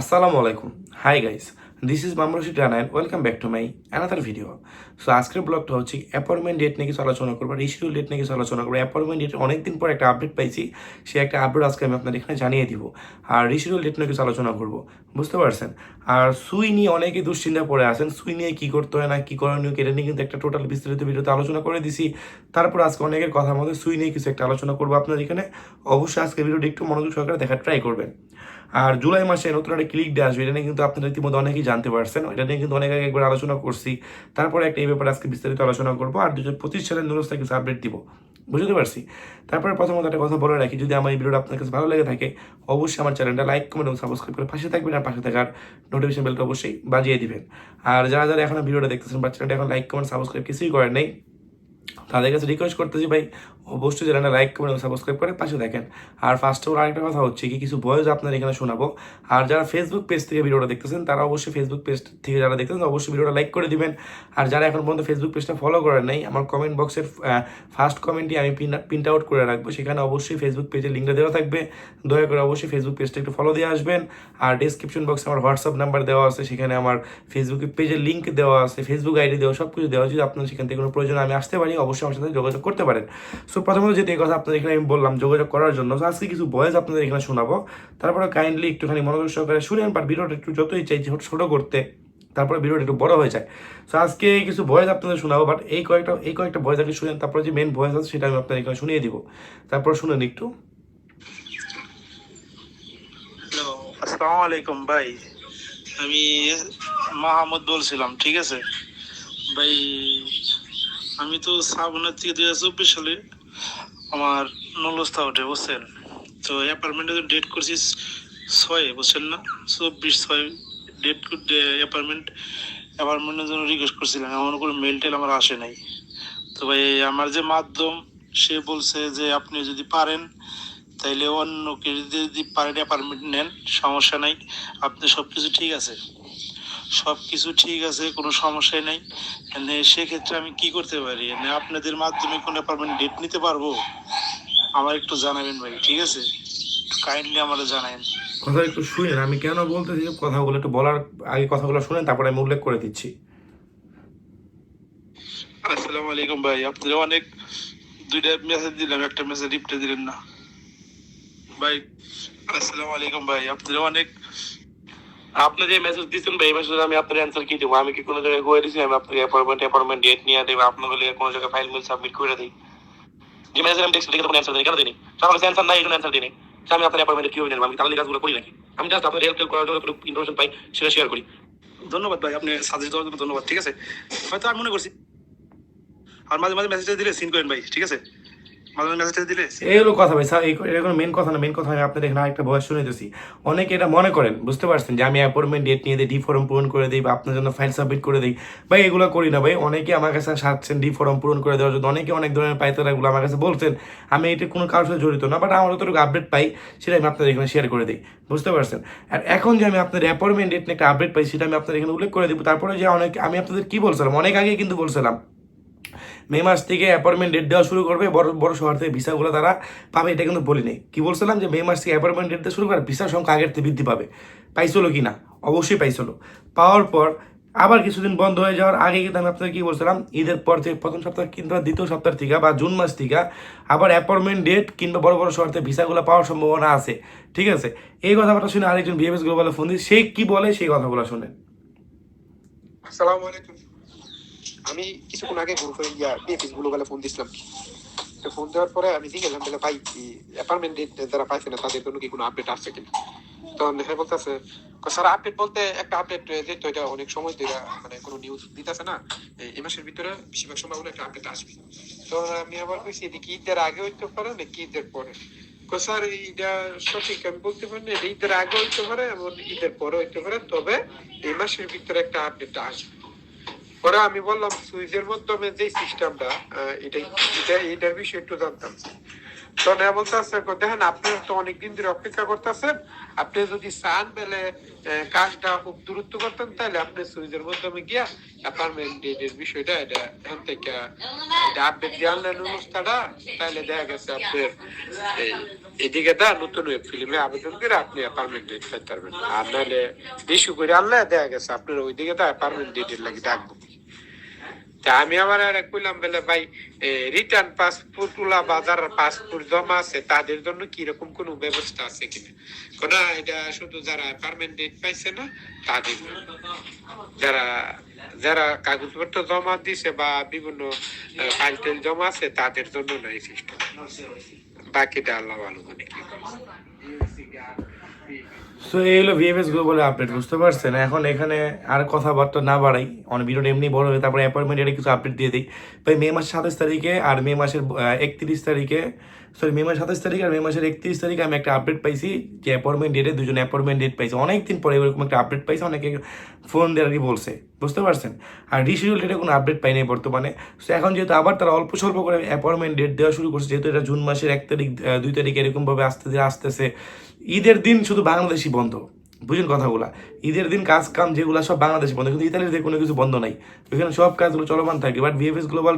আসসালামু আলাইকুম। Hi guys this is Mamrashid Rana welcome back to my another video so আজকের ব্লগটা হচ্ছে অ্যাপয়েন্টমেন্ট ডেট নিয়ে কিছু আলোচনা করব রিশিডিউল ডেট নিয়ে কিছু আলোচনা করব। অ্যাপয়েন্টমেন্ট ডেট অনেকদিন পর একটা আপডেট পাইছি সে একটা আপডেট আজকে আমি আপনাদের এখানে জানিয়ে দিব। আর রিশিডিউল ডেট নিয়ে কিছু আলোচনা করব, বুঝতে পারছেন? আর সুই নিয়ে অনেকে দুশ্চিন্তা পড়ে আছেন, সুই নিয়ে কী করতে হয় না, কী করণীয় কেটে নিয়ে কিন্তু একটা টোটাল বিস্তারিত ভিডিওতে আলোচনা করে দিছি। তারপর আজকে অনেকের কথা মধ্যে সুই নিয়ে কিছু একটা আলোচনা করব আপনার এখানে। অবশ্যই আজকে ভিডিওটি একটু মনোযোগ সহকারে দেখার ট্রাই করবেন। আর জুলাই মাসে নতুন একটা ক্লিক ডে আসবে, এটা নিয়ে কিন্তু আপনারা ইতিমধ্যে অনেকেই জানতে পারছেন। এটা নিয়ে কিন্তু অনেক আগে একবার আলোচনা করছি। তারপরে একটা এই ব্যাপারে আজকে বিস্তারিত আলোচনা করব। আর দুজন পঁচিশ সালের নুরস্তা কিছু আপডেট দিব। বুঝতে পারছি? তারপরে প্রথমত একটা কথা বলে রাখি, যদি আমার এই ভিডিওটা আপনার কাছে ভালো লেগে থাকে, অবশ্যই আমার চ্যানেলটা লাইক কমেন্ট এবং সাবস্ক্রাইব করে পাশে থাকবেন আর পাশে থাকার নোটিফিকেশন বেলটা অবশ্যই বাজিয়ে দিবেন। আর যারা যারা এখন ভিডিওটা দেখতেছেন বা চ্যানেলটা এখন লাইক কমেন্ট সাবস্ক্রাইব কিছুই করেন নেই, তাদের কাছে রিকোয়েস্ট করতেছি ভাই অবশ্যই চ্যানেলটা লাইক করবেন এবং সাবস্ক্রাইব করে পাশে দেখেন। আর ফার্স্ট অফ আরেকটা কথা হচ্ছে কি, কিছু বয়স আপনার এখানে শোনাবো। আর যারা ফেসবুক পেজ থেকে ভিডিওটা দেখতেছেন, তারা অবশ্যই ফেসবুক পেজ থেকে যারা দেখতেছেন অবশ্যই ভিডিওটা লাইক করে দিবেন। আর যারা এখন পর্যন্ত ফেসবুক পেজটা ফলো করেন নাই, আমার কমেন্ট বক্সের ফার্স্ট কমেন্টই আমি প্রিন্ট আউট করে রাখব। সেখানে অবশ্যই ফেসবুক পেজের লিঙ্কটা দেওয়া থাকবে। দয়া করে অবশ্যই ফেসবুক পেজটা একটু ফলো দিয়ে আসবেন। আর ডিসক্রিপশন বক্সে আমার হোয়াটসঅ্যাপ নাম্বার দেওয়া আছে। সেখানে আমার ফেসবুক পেজের লিঙ্ক দেওয়া আছে ফেসবুক আইডি দেওয়া সব কিছু দেওয়া। যদি আপনার সেখান থেকে কোনো প্রয়োজন আমি আসতে পারি। অবশ্যই আমার সাথে যোগাযোগ করতে পারেন। সো প্রথমত যেটা কথা আপনাদের এখানে আমি বললাম যোগাযোগ করার জন্য আজকে কিছু বয়েস আপনাদের এখানে শোনাবো। তারপরে কাইন্ডলি একটুখানি মনোযোগ সহকারে শুনেন বাট ভিডিওটা একটু যতই চাই ছোট করতে, তারপরে ভিডিওটা একটু বড় হয়ে যায়। সো আজকে কিছু ভয়েস আপনাদের শোনাবো বাট এই কয়েকটা এই কয়েকটা ভয়েস আগে শুনেন, তারপরে যে মেন ভয়েস আছে সেটা আমি আপনাদের এখানে শুনিয়ে দিব। তারপরে শুনেন একটু। আসসালামু আলাইকুম ভাই। আমি মাহমুদ বলছিলাম, ঠিক আছে? ভাই, আমি তো শ্রাবণের থেকে দুই হাজার চব্বিশ সালে আমার নলস্থা ওঠে, বুঝছেন? তো অ্যাপার্টমেন্টে তো ডেট করছি ছয়, বুঝছেন না? চব্বিশ ছয় ডেট অ্যাপার্টমেন্ট অ্যাপার্টমেন্টের জন্য রিকোয়েস্ট করছিলাম। এমন কোনো মেল টেল আমার আসে নাই। তো ভাই, আমার যে মাধ্যম, সে বলছে যে আপনি যদি পারেন, তাইলে অন্য কেউ যদি পারেন অ্যাপার্টমেন্ট নেন, সমস্যা নাই। আপনি সব কিছু ঠিক আছে। সব কিছু ঠিক আছে, কোনো সমস্যাই নাই। সেক্ষেত্রে আমি কি করতে পারি? আপনাদের মাধ্যমে কোনো অ্যাপার্টমেন্ট ডেট নিতে পারব? আমার একটু জানাবেন ভাই ঠিক আছে? কাইন্ডলি আমাদের জানাবেন কথা একটু শুনেন আমি কেন বলতেছি যে কথাগুলো একটু বলার আগে কথাগুলো শুনেন তারপরে আমি উল্লেখ করে দিচ্ছি। আসসালামু আলাইকুম ভাই আপনারা অনেক দুইটা মেসেজ দিলাম একটা মেসেজ রিপ্লাই দিলেন না। ভাই আসসালামু আলাইকুম ভাই আপনারা অনেক আপনি যে মেসেজ দিচ্ছেন ভাই এই মেসেজে আমি আপনার অ্যান্সার কি দেবো? আমি কি কোনো জায়গায় হয়ে দিছি? আমি আপনাকে অ্যাপয়েন্টমেন্ট অ্যাপয়েন্টমেন্ট ডেট নিয়ে দেবো? আপনার বলে কোনো জায়গায় ফাইল মিল সাবমিট করে দিই? মেসেজ আমি দেখছি দেখে কোনো অ্যান্সার নাই আমি আপনার অ্যাপয়েন্টমেন্ট কীভাবে নিলাম আমি তাহলে কাজগুলো করি নাকি? আমি জাস্ট আপনার হেল্প করার জন্য ইনফরমেশন পাই, সেটা শেয়ার করি। ধন্যবাদ ভাই, আপনি সাজেস্ট দেওয়ার জন্য ধন্যবাদ, ঠিক আছে? হয়তো আমি মনে করছি আর মাঝে মাঝে মেসেজটা দিলে সিন করেন ভাই, ঠিক আছে? কথা ভাই মেন কথা মেন কথা আমি আপনাদের এখানে অনেকে এটা মনে করেন, বুঝতে পারছেন যে আমি অ্যাপয়েন্টমেন্ট ডেট নিয়ে ডি ফর্ম পূরণ করে বা আপনার জন্য সাবমিট করে দিই। ভাই, এগুলো করি না ভাই আমার কাছে ডি ফর্ম পূরণ করে দেওয়ার জন্য। অনেকে অনেক ধরনের পাইতারাগুলো আমার কাছে বলছেন, আমি এটা কোনো কারোর সাথে জড়িত না বাট আমার আপডেট পাই, সেটা আমি আপনাদের এখানে শেয়ার করে দিই। বুঝতে পারছেন? আর এখন যে আমি আপনার অ্যাপয়েন্টমেন্ট ডেট নিয়ে একটা আপডেট পাই, সেটা আমি আপনাদের এখানে উল্লেখ করে দিব। তারপরে যে অনেক, আমি আপনাদের কি বলছিলাম? অনেক আগেই কিন্তু বলছিলাম মে মাস থেকে অ্যাপয়েন্টমেন্ট ডেট দেওয়া শুরু করবে। বড় বড় শহর থেকে ভিসাগুলো তারা পাবে, এটা কিন্তু বলি নেই কি বলছিলাম যে মে মাস থেকে অ্যাপয়েন্টমেন্ট ডেট দেওয়া শুরু করে, ভিসার সংখ্যা আগের থেকে বৃদ্ধি পাবে। পাইছিল কি না অবশ্যই পাইছিল। পাওয়ার পর আবার কিছুদিন বন্ধ হয়ে যাওয়ার আগে কিন্তু আমি আপনাদের কি বলছিলাম, ঈদের পর থেকে প্রথম সপ্তাহ কিংবা দ্বিতীয় সপ্তাহ থেকে বা জুন মাস থেকে আবার অ্যাপয়েন্টমেন্ট ডেট কিংবা বড় বড় শহর থেকে ভিসাগুলো পাওয়ার সম্ভাবনা আছে। ঠিক আছে? এই কথাটা শুনে আরেকজন বিএমএস গ্লোবালে ফোন দিই সে কি বলে সেই কথাগুলো শুনেন আসসালামু আলাইকুম। আমি কিছুক্ষণ আগে গ্রুপে ইয়া বিএফএস গ্লোবালে ফোন দিছিলাম। তো ফোন দেওয়ার পরে আমি গেলাম, বলে ভাই অ্যাপার্টমেন্ট যারা পাইছে না, তাদের জন্য কি কোনো আপডেট আসছে কিনা? তখন বলতেছে স্যার আপডেট বলতে একটা আপডেট এটা অনেক সময় ধরে মানে কোনো নিউজ দিতেছে না। এই- মাসের ভিতরে বেশিরভাগ সময় একটা আপডেট আসবে। তো আমি আবার কইছি, এদিকে ঈদের আগে হইতে পারে নাকি ঈদের পরে? স্যার, এইটা সঠিক আমি বলতে পারি না ঈদের আগে হইতে পারে এবং ঈদের পরে হইতে পারে, তবে এই মাসের ভিতরে একটা আপডেট আসবে। পরে আমি বললাম সুইচের মাধ্যমে যে সিস্টেমটা এটা এটা এটার বিষয়ে একটু জানতাম। তো দেখেন, আপনি তো অনেকদিন ধরে অপেক্ষা করতেছেন। আপনি যদি চান পেলে কাজটা খুব দূরত্ব করতেন, তাহলে আপনি মাধ্যমে গিয়া অ্যাপার্টমেন্ট ডেটের বিষয়টা, এটা এখান থেকে এটা আনলেন অনুষ্ঠানটা তাহলে দেখা গেছে আপনার এদিকে দা নতুন ওয়েব ফিল্মে আবেদন করে আপনি অ্যাপার্টমেন্ট ডেট পেতে পারবেন। আর নাহলে ইস্যু করে আনলে দেখা গেছে আপনার ওইদিকে তো অ্যাপার্টমেন্ট ডেটের লাগে ডাকবো। তা আমি আমার আর কইলাম বলে, ভাই রিটার্ন পাসপোর্টগুলা বা যারা পাসপোর্ট জমা আছে, তাদের জন্য কি রকম কোন ব্যবস্থা আছে কিনা? কোন এটা শুধু যারা অ্যাপার্টমেন্ট ডেট পাইছে না, তাদের। যারা যারা কাগজপত্র জমা দিছে বা বিভিন্ন ফাইল টাইল জমা আছে, তাদের জন্য নাই সিস্টেম বাকিটা আল্লাহ ভালো জানে কি সো এই হলো ভিএফএস গ্লোবালের আপডেট বুঝতে পারছেন? এখন এখানে আর কথাবার্তা না বাড়াই অনেক ভিডিওটা এমনি বড় হয়ে, তারপরে অ্যাপয়েন্টমেন্টের কিছু আপডেট দিয়ে দিই। তাই মে মাসের সাতাশ তারিখে আর মে মাসের একত্রিশ তারিখে সরি মে মাসের সাতাশ তারিখ আর মে মাসের একত্রিশ তারিখ আমি একটা আপডেট পাইছি যে অ্যাপয়েন্টমেন্ট ডেটে দুজন অ্যাপয়েন্টমেন্ট ডেট পাইছি। অনেক দিন পরে এরকম একটা আপডেট পাইছে, অনেকে ফোন দেওয়ার কি বলছে। বুঝতে পারছেন? আর রিশিডিউল ডেটে কোনো আপডেট পাই নাই বর্তমানে। সো এখন যেহেতু আবার তারা অল্প স্বল্প করে অ্যাপয়েন্টমেন্ট ডেট দেওয়া শুরু করছে, যেহেতু এটা জুন মাসের এক তারিখ দুই তারিখ এরকমভাবে আসতে আসতেছে, ঈদের দিন শুধু বাংলাদেশি বন্ধ। বুঝুন কথাগুলো? ঈদের দিন কাজ কাম যেগুলো সব বাংলাদেশে বন্ধ, কিন্তু ইতালির কোনো কিছু বন্ধ নাই। ওইখানে সব কাজগুলো চলমান থাকে but VFS global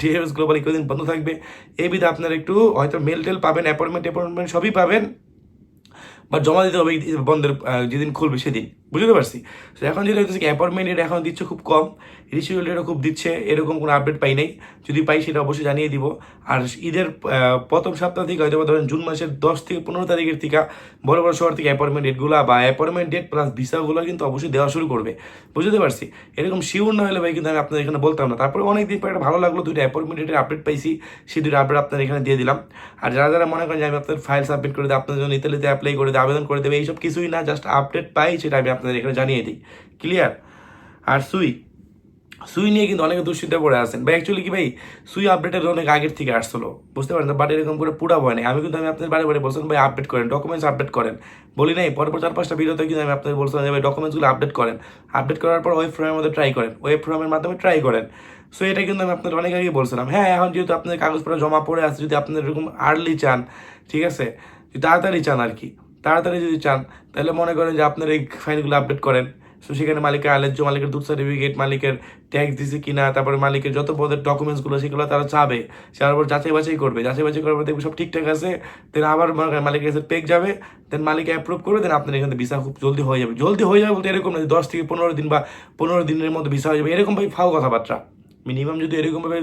TFS global দিন বন্ধ থাকবে। এই বিধে আপনার একটু হয়তো মেল টেল পাবেন অ্যাপয়েন্টমেন্ট অ্যাপয়েন্টমেন্ট সবই পাবেন, বা জমা দিতে হবে বন্ধের যেদিন খুলবে সেদিন। বুঝতে পারছি? তো এখন যেটা হচ্ছে অ্যাপয়েন্টমেন্ট এটা এখন দিচ্ছে খুব কম। রিসিউল এটা খুব দিচ্ছে, এরকম কোনো আপডেট পাই নাই। যদি পাই সেটা অবশ্যই জানিয়ে দিব। আর ঈদের প্রথম সপ্তাহ থেকে হয়তো ধরেন জুন মাসের দশ থেকে পনেরো তারিখের থেকে বড় বড় শহর থেকে অ্যাপয়েন্টমেন্ট ডেটগুলো বা অ্যাপয়েন্টমেন্ট ডেট প্লাস ভিসাগুলো কিন্তু অবশ্যই দেওয়া শুরু করবে। বুঝতে পারছি? এরকম শিওর না হলে ভাই কিন্তু আমি আপনাদের এখানে বলতাম না। তারপরে অনেক দিন পরে একটা ভালো লাগল, দুইটা অ্যাপয়েন্টমেন্ট ডেটের আপডেট পাইছি। সেই দুটো আপডেট আপনার এখানে দিয়ে দিলাম। আর যারা যারা মনে করেন যে আমি আপনাদের ফাইল সাবমিট করে দিই, আপনাদের জন্য ইতালিতে অ্যাপ্লাই করে দিই, আবেদন করে দেবে এইসব কিছুই না জাস্ট আপডেট পাই, সেটা আমি আপনাদের এখানে জানিয়ে দিই। ক্লিয়ার আর সুই? সুই নিয়ে কিন্তু অনেকে দুশ্চিন্তা করে আসেন বা অ্যাকচুয়ালি কি ভাই? সুই আপডেটের অনেক আগের থেকে আসছিল। বুঝতে পারেন বাট এরকম করে পুরা ভয় নেই। আমি কিন্তু, আমি আপনাদের বারে বারে বলছিলাম ভাই আপডেট করেন। ডকুমেন্টস আপডেট করেন। বলি নাই, পরপর চার পাঁচটা ভিডিওতে কিন্তু আমি আপনাদের বলছিলাম যে, ভাই ডকুমেন্টসগুলো আপডেট করেন। আপডেট করার পর ওয়েব ফর্মের মধ্যে ট্রাই করেন। ওয়েব ফর্মের মাধ্যমে ট্রাই করেন। সো এটা কিন্তু আমি আপনাদের অনেক আগে বলছিলাম। হ্যাঁ এখন যেহেতু আপনাদের কাগজপত্র জমা পড়ে আছে, যদি আপনাদের এরকম আর্লি চান, ঠিক আছে? তাড়াতাড়ি চান আর কি। তাড়াতাড়ি যদি চান, তাহলে মনে করেন যে আপনার এই ফাইলগুলো আপডেট করেন। সো সেখানে মালিকের আলেজ্য, মালিকের দুধ সার্টিফিকেট মালিকের ট্যাক্স দিছে কিনা, তারপরে মালিকের যত পদের ডকুমেন্টসগুলো সেগুলো তারা চাবে। তার উপর যাচাই বাছাই করবে। যাচাই বাছাই করার পর দেখবে সব ঠিকঠাক আছে। দেন আবার মনে করেন মালিকের কাছে পেক যাবে। দেন মালিক অ্যাপ্রুভ করবে। দেন আপনার এখানে ভিসা খুব জলদি হয়ে যাবে। জলদি হয়ে যাবে বলতে এরকম না দশ থেকে পনেরো দিন বা পনেরো দিনের মধ্যে ভিসা হয়ে যাবে। এরকম ভাই ফাও কথাবার্তা। মিনিমাম যদি এরকমভাবে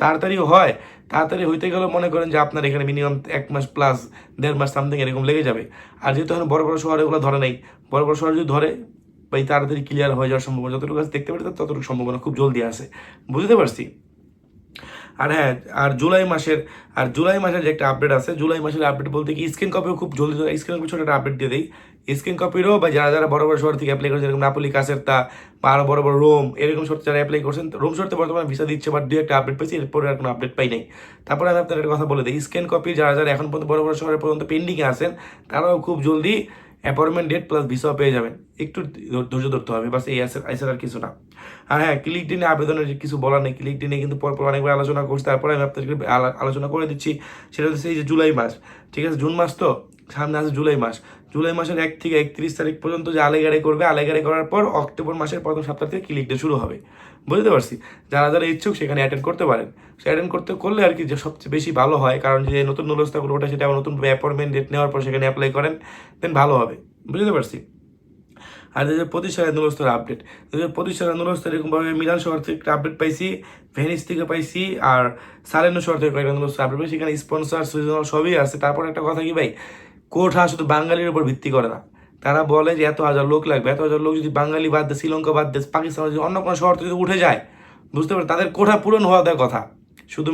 তাড়াতাড়ি হয়, তাড়াতাড়ি হইতে গেলেও মনে করেন যে আপনার এখানে মিনিমাম এক মাস প্লাস দেড় মাস সামথিং এরকম লেগে যাবে। আর যেহেতু এখন বড় বড় শহরে ওগুলো ধরে নেই, বড় বড় শহরে যদি ধরে ভাই তাড়াতাড়ি ক্লিয়ার হয়ে যাওয়ার সম্ভাবনা যতটুকু কাছে দেখতে পারি ততটুকু সম্ভাবনা খুব জলদি আসে বুঝতে পারছি? আর হ্যাঁ আর জুলাই মাসের, আর জুলাই মাসের যে একটা আপডেট আছে, জুলাই মাসের আপডেট বলতে কি স্ক্রিন কপিও খুব জলদি স্ক্রিন কপি ছোট একটা আপডেট দিয়ে দেয় স্ক্রিন কপিরও বা যারা যারা বড় বড় শহর থেকে অ্যাপ্লাই করছেন যেরকম নাপলি কাছের তা বা আরও বড় বড় রোম এরকম শহর যারা অ্যাপ্লাই করছেন রোম শহরতে বর্তমানে ভিসা দিচ্ছে বাট দুই একটা আপডেট পেয়েছি, এরপরে আর কোনো আপডেট পাই নাই। তারপরে আমি একটা কথা বলে দিই স্ক্যান কপি যারা যারা এখন পর্যন্ত বড় বড় শহরে পর্যন্ত পেন্ডিংয়ে আছেন, তারাও খুব জলদি অ্যাপয়েন্টমেন্ট ডেট প্লাস ভিসাও পেয়ে যাবেন। একটু ধৈর্য ধরতে হবে বাস এই এছাড়া আর কিছু না। আর হ্যাঁ ক্লিক দিনে আবেদনের কিছু বলার নেই। ক্লিক দিনে কিন্তু পরপর অনেকবার আলোচনা করছি, তারপরে আমি আপনাদেরকে আলোচনা করে দিচ্ছি। সেটা হচ্ছে এই যে জুলাই মাস, ঠিক আছে? জুন মাস তো? সামনে আছে জুলাই মাস। জুলাই মাসের এক থেকে একত্রিশ তারিখ পর্যন্ত যে আলেগাড়ি করবে আলেগাড়ি করার পর অক্টোবর মাসের প্রথম সপ্তাহ থেকে ক্লিক ডে শুরু হবে। বুঝতে পারছি। যারা যারা ইচ্ছুক সেখানে অ্যাটেন্ড করতে পারেন। সে অ্যাটেন্ড করতে করলে আর কি যে সবচেয়ে বেশি ভালো হয়, কারণ যে নতুন নুলস্থাগুলো ওটা সেটা নতুন অ্যাপয়েন্টমেন্ট ডেট নেওয়ার পর সেখানে অ্যাপ্লাই করেন দেন ভালো হবে। বুঝতে পারছি? আর দু হাজার পঁচিশ সালের আপডেট দু হাজার পঁচিশ সালের নুলস্তর এরকমভাবে মিলান শহর থেকে একটা আপডেট পাইছি, ভেনিস থেকে পাইছি, আর সালেনো শহর থেকে কয়েকটা নুলস্তর আপডেট পাইছি। সেখানে স্পন্সর সবই আছে। তারপর একটা কথা কি ভাই? কোঠা শুধু বাঙালির উপর ভিত্তি করে না। তারা বলে যে এত হাজার লোক লাগবে, এত হাজার লোক যদি বাঙালি বাদ দেয়, শ্রীলঙ্কা বাদ দেয়, পাকিস্তান যদি অন্য কোনো শহর যদি উঠে যায়, বুঝতে পারে তাদের কোঠা পূরণ হওয়া দেয় কথা। শুধু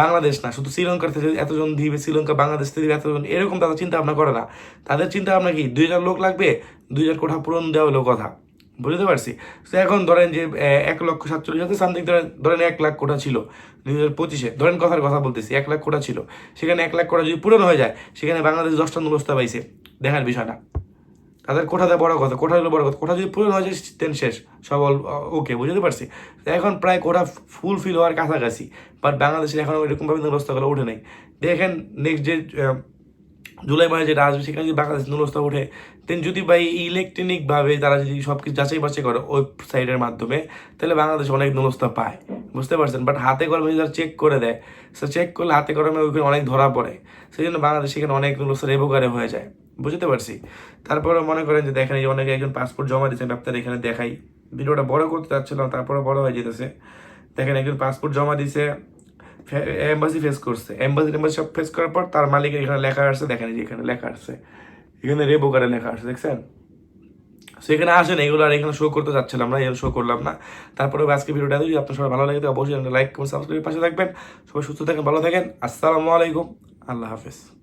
বাংলাদেশ না, শুধু শ্রীলঙ্কার থেকে এতজন দিবে, শ্রীলঙ্কা বাংলাদেশ থেকে এতজন, এরকম তাদের চিন্তা ভাবনা করে না। তাদের চিন্তা ভাবনা কি? দুই হাজার লোক লাগবে, দুই হাজার কোঠা পূরণ দেওয়া হলো কথা। বুঝতে পারছি? তো এখন ধরেন যে এক লক্ষ সাতচল্লিশ হাজার সামথিং ধরেন ধরেন এক লাখ কোটা ছিল দুই হাজার পঁচিশে। ধরেন কথার কথা বলতেছি, এক লাখ কোটা ছিল। সেখানে এক লাখ কোটা যদি পূরণ হয়ে যায়, সেখানে বাংলাদেশ দশটা নুলস্তা পাইছে। দেখার বিষয়টা। তাদের কোঠাতে বড় কথা, কোঠা হলো বড় কথা। কোঠা যদি হয়ে যায় দেন শেষ। সব ওকে বুঝতে পারছি। এখন প্রায় কোঠা ফুল ফিল হওয়ার কাছাকাছি। বাট বাংলাদেশের এখনও এরকমভাবে ব্যবস্থাগুলো উঠে নেই। দেখেন নেক্সট যে জুলাই মাসে যেটা আসবে সেখানে যদি বাংলাদেশ নুরস্তা ওঠে দেন যদি ভাই ইলেকট্রনিকভাবে তারা যদি সব কিছু যাচাই বাছাই করে ওয়েবসাইটের মাধ্যমে, তাহলে বাংলাদেশ অনেক নুরস্তা পায়। বুঝতে পারছেন? বাট হাতে কলমে যদি চেক করে দেয় সে চেক করলে হাতে কলমে ওইখানে অনেক ধরা পড়ে। সেই জন্য বাংলাদেশ সেখানে অনেক নুরস্তা রেবোকারে হয়ে যায়। বুঝতে পারছি? তারপরে মনে করেন যে দেখেন যে অনেকে একজন পাসপোর্ট জমা দিচ্ছেন আপনার এখানে দেখাই। ভিডিওটা বড় করতে চাচ্ছিলাম তারপরে বড় হয়ে যেতেছে। দেখেন একজন পাসপোর্ট জমা দিছে এম্বাসি ফেস করছে। এম্বাসি এম্বাসি সব ফেস করার পর তার মালিকের এখানে লেখা আসছে, দেখেন যে এখানে লেখা আসছে। এখানে রেবোকারে লেখা আসছে, দেখছেন? সো এখানে আসেন, এগুলো আর এখানে শো করতে চাচ্ছিলাম না এখানে শো করলাম না। তারপরে আজকে ভিডিওটা যদি আপনার সবাই ভালো লাগে তো অবশ্যই লাইক কমেন্ট সাবস্ক্রাইব পাশে থাকবেন। সবাই সুস্থ থাকেন, ভালো থাকেন। আসসালামু আলাইকুম। আল্লাহ হাফেজ।